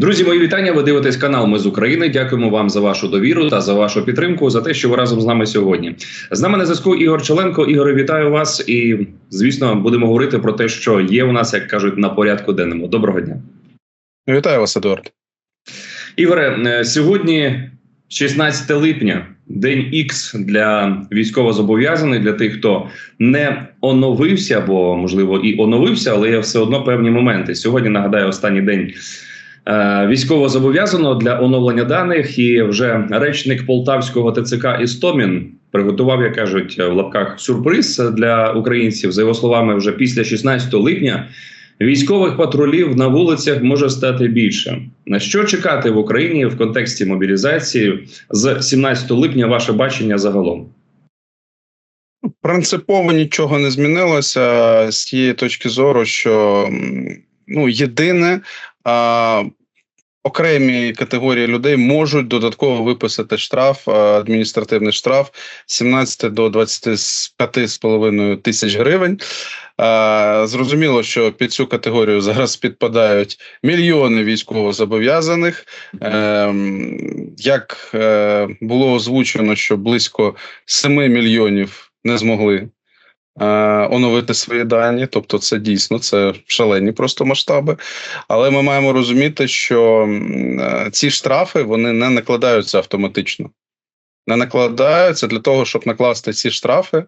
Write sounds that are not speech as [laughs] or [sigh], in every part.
Друзі, мої вітання. Ви дивитесь канал Ми з України. Дякуємо вам за вашу довіру та за вашу підтримку, за те, що ви разом з нами сьогодні. З нами на зв'язку Ігор Челенко. Ігоре, вітаю вас. І звісно, будемо говорити про те, що є у нас, як кажуть, на порядку денному. Доброго дня. Вітаю вас, Едуард. Ігоре. Е, сьогодні, 16 липня, день Ікс для військовозобов'язаних, для тих, хто не оновився, або можливо і оновився, але є все одно певні моменти. Сьогодні нагадаю останній день. Е, військово зобов'язано для оновлення даних, і вже речник полтавського ТЦК Істомін приготував, як кажуть, в лапках сюрприз для українців. За його словами, вже після 16 липня військових патрулів на вулицях може стати більше. На що чекати в Україні в контексті мобілізації з 17 липня? Ваше бачення загалом? Принципово нічого не змінилося з тієї точки зору, що ну єдине окремі категорії людей можуть додатково виписати штраф, адміністративний штраф 17 до 25,5 тисяч гривень. Зрозуміло, що під цю категорію зараз підпадають мільйони військовозобов'язаних. Е, як е, було озвучено, що близько 7 мільйонів не змогли Е, оновити свої дані, тобто, це дійсно це шалені просто масштаби. Але ми маємо розуміти, що е, ці штрафи вони не накладаються автоматично. Не накладаються для того, щоб накласти ці штрафи.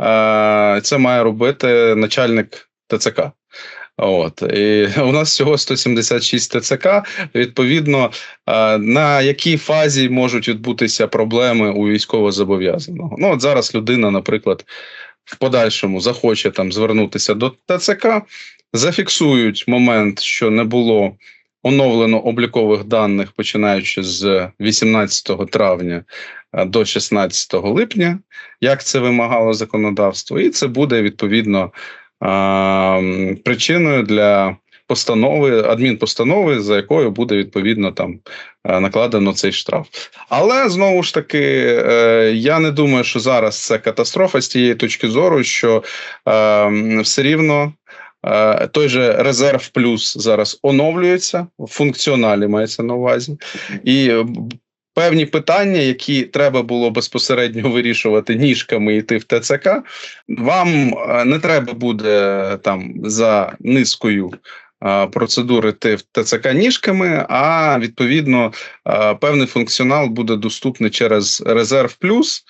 Е, це має робити начальник ТЦК. От і у нас всього 176 ТЦК. Відповідно, на якій фазі можуть відбутися проблеми у військовозобов'язаного. Ну от зараз людина, наприклад, в подальшому захоче там звернутися до ТЦК, зафіксують момент, що не було оновлено облікових даних, починаючи з 18 травня е, до 16 липня, як це вимагало законодавство, і це буде відповідно причиною для постанови, адмінпостанови, за якою буде відповідно там е, накладено цей штраф. Але знову ж таки, е, я не думаю, що зараз це катастрофа з тієї точки зору, що е, все рівно. Той же резерв плюс зараз оновлюється в функціоналі мається на увазі, і певні питання, які треба було безпосередньо вирішувати ніжками йти в ТЦК. Вам не треба буде там за низкою процедури ТЦК ніжками, а відповідно певний функціонал буде доступний через резерв плюс.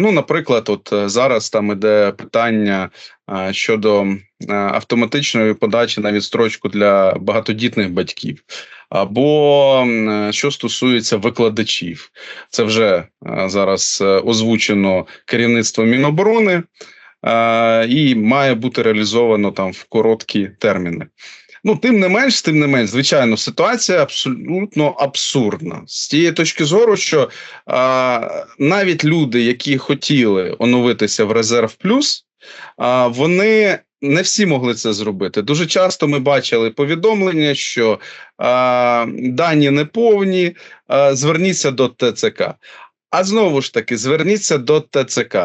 Ну, наприклад, от е, зараз там іде питання щодо автоматичної подачі на відстрочку для багатодітних батьків. Або що стосується викладачів, це вже зараз е, озвучено керівництво Міноборони і має бути реалізовано там в короткі терміни. Ну, тим не менш, тим не менш, звичайно, ситуація абсолютно абсурдна з тієї точки зору, що а, навіть люди, які хотіли оновитися в резерв плюс, а, вони. Не всі могли це зробити. Дуже часто ми бачили повідомлення, що а, дані неповні, а, зверніться до ТЦК. А знову ж таки, зверніться до ТЦК.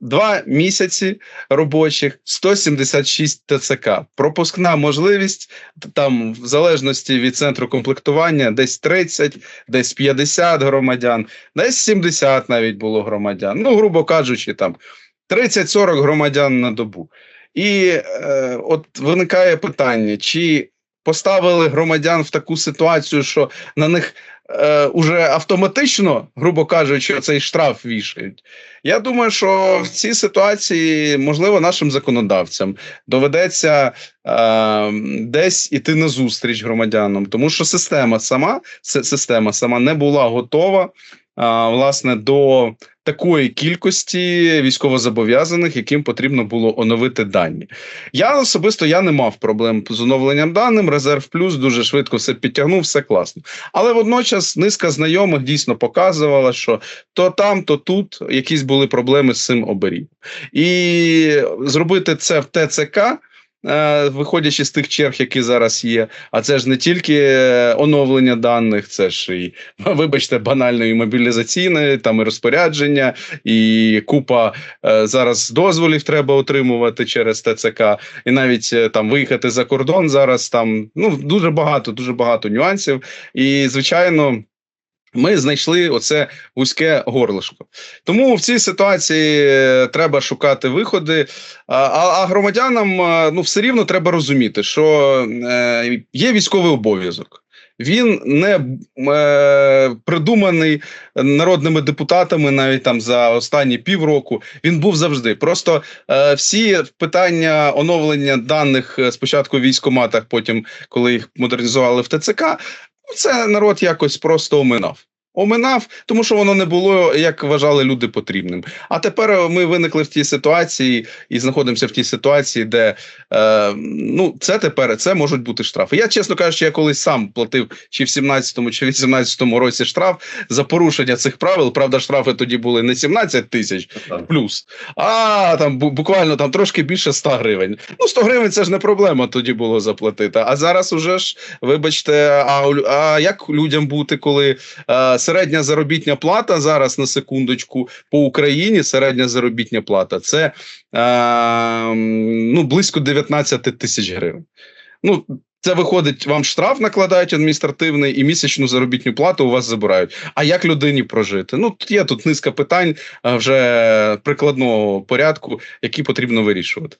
Два місяці робочих, 176 ТЦК. Пропускна можливість там, в залежності від центру комплектування, десь 30, десь 50 громадян, десь 70 навіть було громадян. Ну, грубо кажучи, там 30-40 громадян на добу. І е, от виникає питання: чи поставили громадян в таку ситуацію, що на них е, уже автоматично, грубо кажучи, цей штраф вішають. Я думаю, що в цій ситуації можливо нашим законодавцям доведеться е, десь іти на зустріч громадянам, тому що система сама система сама не була готова е, власне до такої кількості військовозобов'язаних, яким потрібно було оновити дані. Я особисто я не мав проблем з оновленням даним. Резерв плюс дуже швидко все підтягнув, все класно. Але водночас низка знайомих дійсно показувала, що то там, то тут якісь були проблеми з цим оберігом. І зробити це в ТЦК. Е, виходячи з тих черг, які зараз є. А це ж не тільки оновлення даних, це ж і, [laughs] вибачте, банальної мобілізаційної, там і розпорядження, і купа е, зараз дозволів треба отримувати через ТЦК, і навіть е, там виїхати за кордон зараз там ну дуже багато, дуже багато нюансів. І звичайно. Ми знайшли оце вузьке горлишко. Тому в цій ситуації е, треба шукати виходи. А, а громадянам е, ну все рівно треба розуміти, що е, є військовий обов'язок. Він не е, придуманий народними депутатами навіть там за останні півроку. Він був завжди. Просто е, всі питання оновлення даних спочатку в військоматах, потім коли їх модернізували в ТЦК, це народ якось просто оминав. Оминав, тому що воно не було, як вважали люди, потрібним. А тепер ми виникли в тій ситуації і знаходимося в тій ситуації, де е, ну це тепер це можуть бути штрафи. Я чесно кажучи, я колись сам платив чи в 17-му, чи в 18-му році штраф за порушення цих правил. Правда, штрафи тоді були не 17 тисяч плюс, а там буквально там трошки більше 100 гривень. Ну 100 гривень це ж не проблема тоді було заплатити. А зараз уже ж, вибачте, а а як людям бути, коли. Е, середня заробітня плата зараз на секундочку по Україні. Середня заробітня плата це е, ну близько 19 тисяч гривень. Ну це виходить, вам штраф накладають адміністративний і місячну заробітну плату у вас забирають. А як людині прожити? Ну тут є тут низка питань вже прикладного порядку, які потрібно вирішувати.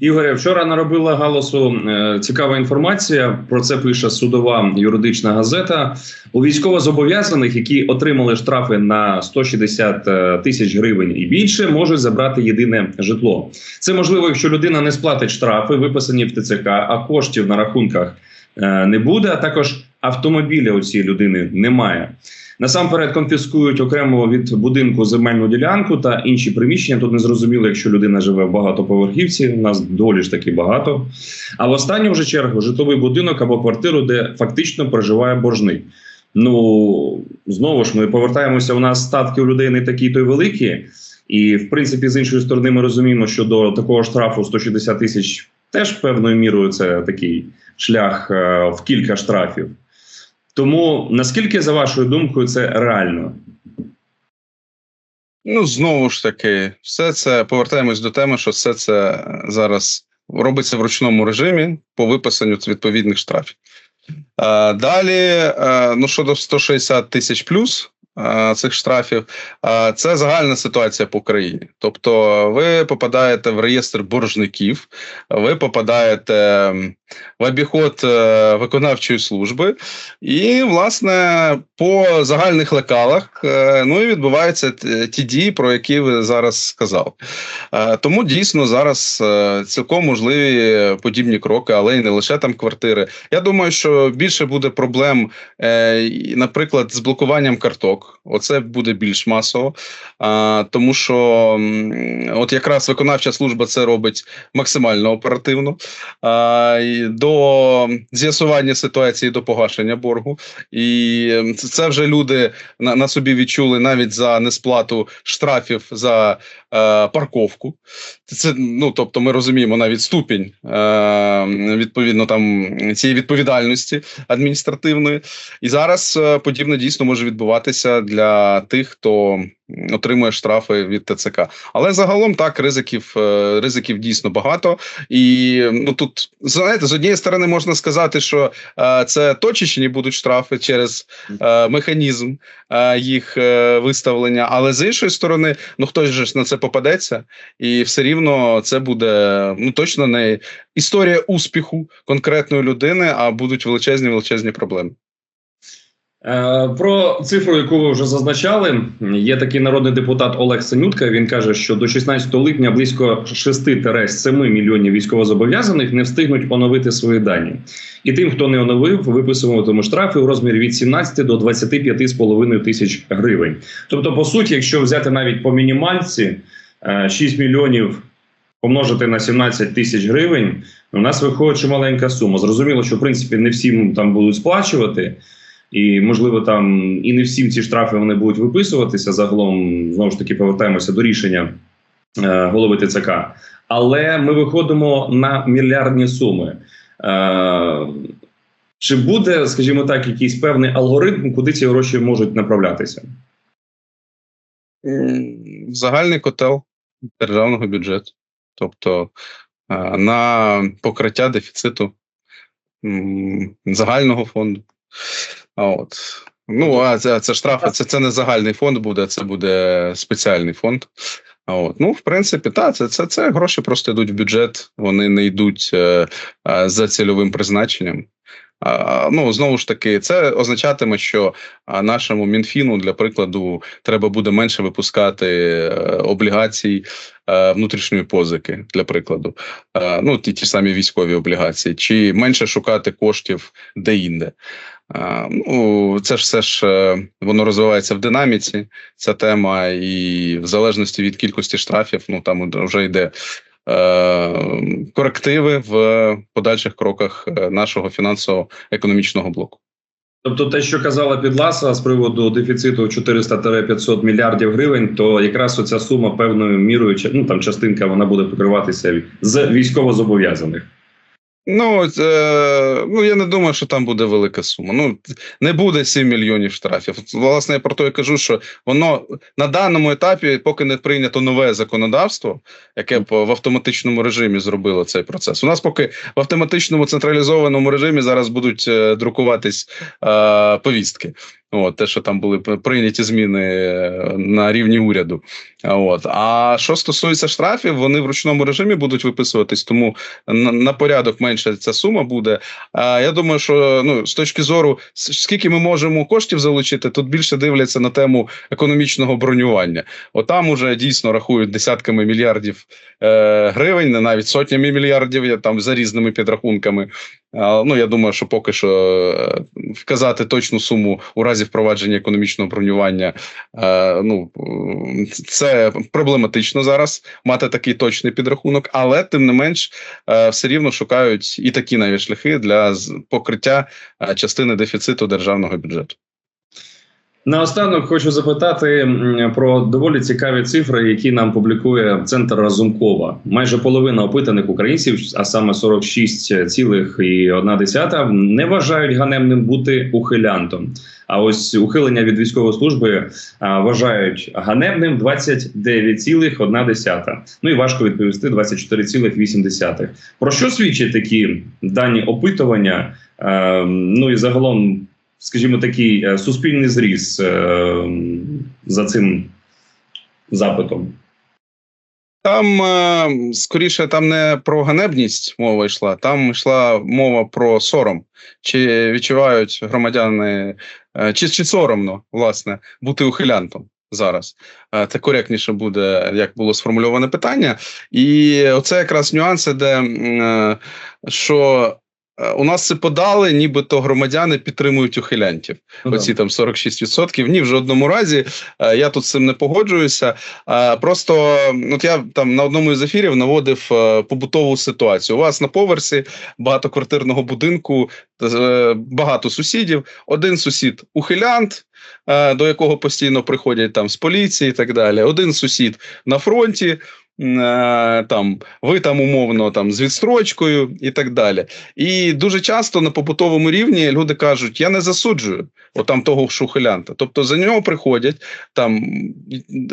Ігоре, вчора наробила галасу е, цікава інформація. Про це пише судова юридична газета. У військовозобов'язаних, які отримали штрафи на 160 е, тисяч гривень і більше, можуть забрати єдине житло. Це можливо, якщо людина не сплатить штрафи, виписані в ТЦК, а коштів на рахунках е, не буде. А також автомобіля у цієї людини немає. Насамперед конфіскують окремо від будинку земельну ділянку та інші приміщення. Тут не зрозуміло, якщо людина живе в багатоповерхівці. У нас долі ж таки багато. А в останню вже чергу житловий будинок або квартиру, де фактично проживає боржник. Ну знову ж ми повертаємося. У нас статки у людей не такі то й великі, і в принципі, з іншої сторони, ми розуміємо, що до такого штрафу 160 тисяч теж певною мірою це такий шлях е, в кілька штрафів. Тому наскільки, за вашою думкою, це реально? Ну, знову ж таки, все це повертаємось до теми, що все це зараз робиться в ручному режимі по виписанню відповідних штрафів. Далі, ну щодо 160 тисяч плюс, цих штрафів, це загальна ситуація по країні. Тобто, ви попадаєте в реєстр боржників, ви попадаєте в обіход е, виконавчої служби, і, власне, по загальних лекалах е, ну і відбуваються ті дії, про які ви зараз сказали. Е, тому дійсно зараз цілком можливі подібні кроки, але й не лише там квартири. Я думаю, що більше буде проблем, наприклад, з блокуванням карток. Оце буде більш масово, тому що от якраз виконавча служба це робить максимально оперативно а, до з'ясування ситуації до погашення боргу. І це вже люди на, на собі відчули навіть за несплату штрафів за парковку. Це ну тобто, ми розуміємо навіть ступінь е, відповідно там цієї відповідальності адміністративної. І зараз е, подібне дійсно може відбуватися для тих, хто отримує штрафи від ТЦК. Але загалом так ризиків е, ризиків дійсно багато. І ну тут знаєте, з однієї сторони можна сказати, що е, це точечні будуть штрафи через е, механізм е, їх е, виставлення. Але з іншої сторони, ну хтось же на це попадеться, і все рівно це буде ну точно не історія успіху конкретної людини, а будуть величезні величезні проблеми. Е, про цифру, яку ви вже зазначали, є такий народний депутат Олег Синютка. Він каже, що до 16 липня близько 6-7 мільйонів військовозобов'язаних не встигнуть оновити свої дані. І тим, хто не оновив, виписуватимуть штрафи у розмірі від 17 до 25,5 тисяч гривень. Тобто, по суті, якщо взяти навіть по мінімальці 6 е, мільйонів помножити на 17 тисяч гривень, у нас виходить чималенька сума. Зрозуміло, що в принципі не всі там будуть сплачувати. І можливо, там і не всім ці штрафи вони будуть виписуватися. Загалом знову ж таки повертаємося до рішення е, голови ТЦК. але ми виходимо на мільярдні суми. Е, чи буде, скажімо так, якийсь певний алгоритм, куди ці гроші можуть направлятися? М, Загальний котел державного бюджету, тобто е, на покриття дефіциту загального фонду. А от. Ну, а це, це штрафи, це, це не загальний фонд буде, це буде спеціальний фонд. А от. Ну, в принципі, так, це, це, це гроші просто йдуть в бюджет, вони не йдуть е, е, за цільовим призначенням. Ну, знову ж таки, це означатиме, що нашому мінфіну, для прикладу, треба буде менше випускати е, облігацій е, внутрішньої позики, для прикладу, е, ну ті ті самі військові облігації, чи менше шукати коштів де-інде. Ну, це ж все ж воно розвивається в динаміці. Ця тема, і в залежності від кількості штрафів, ну там вже йде. Е, Корективи в подальших кроках е, нашого фінансово-економічного блоку. Тобто, те, що казала Підласа з приводу дефіциту 400-500 мільярдів гривень, то якраз оця сума певною мірою, ну там частинка вона буде покриватися з військовозобов'язаних. Ну, е, ну я не думаю, що там буде велика сума. Ну не буде 7 мільйонів штрафів. Власне, я про те кажу, що воно на даному етапі, поки не прийнято нове законодавство, яке б в автоматичному режимі зробило цей процес. У нас поки в автоматичному централізованому режимі зараз будуть е, друкуватись е, повістки. От, те, що там були прийняті зміни е, на рівні уряду. От. А що стосується штрафів, вони в ручному режимі будуть виписуватись, тому на, на порядок менше ця сума буде. А я думаю, що ну з точки зору скільки ми можемо коштів залучити, тут більше дивляться на тему економічного бронювання. Отам уже дійсно рахують десятками мільярдів е, гривень, навіть сотнями мільярдів я там за різними підрахунками. Ну я думаю, що поки що е, вказати точну суму у разі впровадження економічного бронювання. е, Ну це проблематично зараз мати такий точний підрахунок, але тим не менш е, все рівно шукають і такі навіть шляхи для покриття частини дефіциту державного бюджету. Наостанок хочу запитати про доволі цікаві цифри, які нам публікує центр Разумкова. Майже половина опитаних українців, а саме 46,1, не вважають ганебним бути ухилянтом. А ось ухилення від військової служби вважають ганебним 29,1. Ну і важко відповісти 24,8. Про що свідчать такі дані опитування? Е, ну і загалом скажімо, такий е, суспільний зріз е, за цим запитом. Там е, скоріше там не про ганебність мова йшла, там йшла мова про сором. Чи відчувають громадяни, чи, чи соромно власне бути ухилянтом зараз? Це коректніше буде, як було сформульоване питання. І оце якраз нюанси, де що. Е, У нас це подали, нібито громадяни підтримують ухилянтів. Ну, Оці там 46%. Ні, в жодному разі. Е, Я тут з цим не погоджуюся. Е, Просто от я там на одному із ефірів наводив побутову ситуацію. У вас на поверсі багатоквартирного будинку багато сусідів. Один сусід ухилянт, до якого постійно приходять там з поліції і так далі. Один сусід на фронті. Е, Там ви там умовно там з відстрочкою і так далі. І дуже часто на побутовому рівні люди кажуть: я не засуджую отам того шухилянта. Тобто за нього приходять там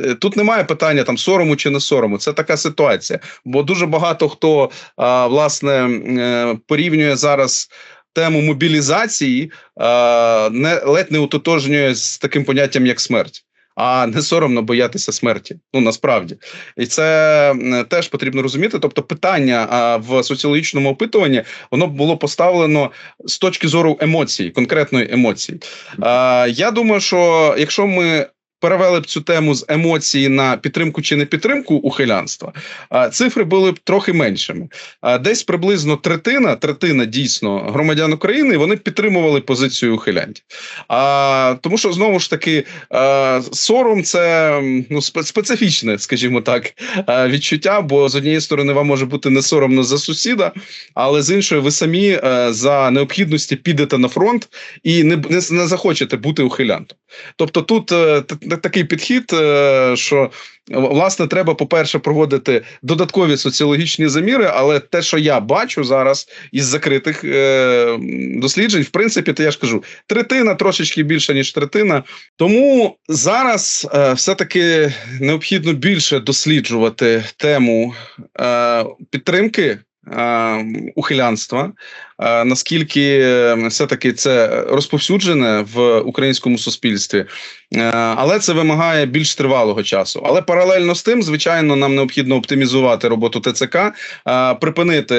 е, тут немає питання там сорому чи не сорому. Це така ситуація. Бо дуже багато хто а, власне е, порівнює зараз. Тему мобілізації а, не ледь не утотожнює з таким поняттям як смерть, а не соромно боятися смерті. Ну насправді, і це теж потрібно розуміти. Тобто, питання в соціологічному опитуванні воно було поставлено з точки зору емоцій, конкретної емоції. Я думаю, що якщо ми перевели б цю тему з емоції на підтримку чи не підтримку ухилянства, цифри були б трохи меншими. Десь приблизно третина, третина дійсно громадян України вони підтримували позицію ухилянтів. А, тому що знову ж таки сором це ну, специфічне, скажімо так, відчуття. Бо з однієї сторони вам може бути не соромно за сусіда, але з іншої, ви самі е, за необхідності підете на фронт і не, не, не захочете бути ухилянтом. Тобто, тут е, такий підхід, е, що власне треба, по-перше, проводити додаткові соціологічні заміри, але те, що я бачу зараз із закритих е, досліджень, в принципі, то я ж кажу, третина трошечки більше ніж третина. Тому зараз е, все-таки необхідно більше досліджувати тему підтримки. Е, Ухилянства, е, наскільки все-таки це розповсюджене в українському суспільстві, Е, але це вимагає більш тривалого часу. Але паралельно з тим, звичайно, нам необхідно оптимізувати роботу ТЦК, припинити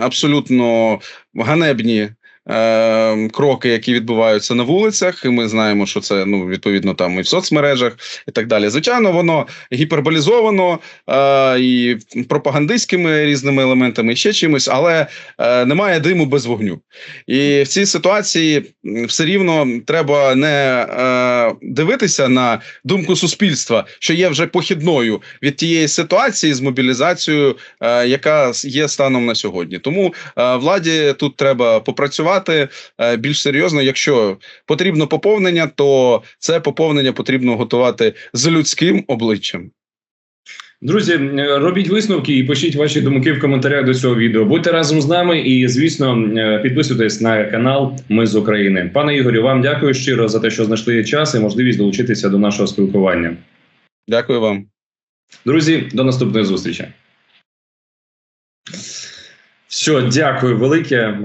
абсолютно ганебні. Е, Кроки, які відбуваються на вулицях, і ми знаємо, що це ну відповідно там і в соцмережах, і так далі. Звичайно, воно гіперболізовано е, і пропагандистськими різними елементами, і ще чимось, але е, немає диму без вогню. І в цій ситуації все рівно треба не е, дивитися на думку суспільства, що є вже похідною від тієї ситуації з мобілізацією, е, яка є станом на сьогодні. Тому е, владі тут треба попрацювати е, більш серйозно. Якщо потрібно поповнення, то це поповнення потрібно готувати з людським обличчям. Друзі, робіть висновки і пишіть ваші думки в коментарях до цього відео. Будьте разом з нами і, звісно, е, підписуйтесь на канал Ми з України. Пане Ігорю, вам дякую щиро за те, що знайшли час і можливість долучитися до нашого спілкування. Дякую вам. Друзі, до наступної зустрічі. Все, дякую велике.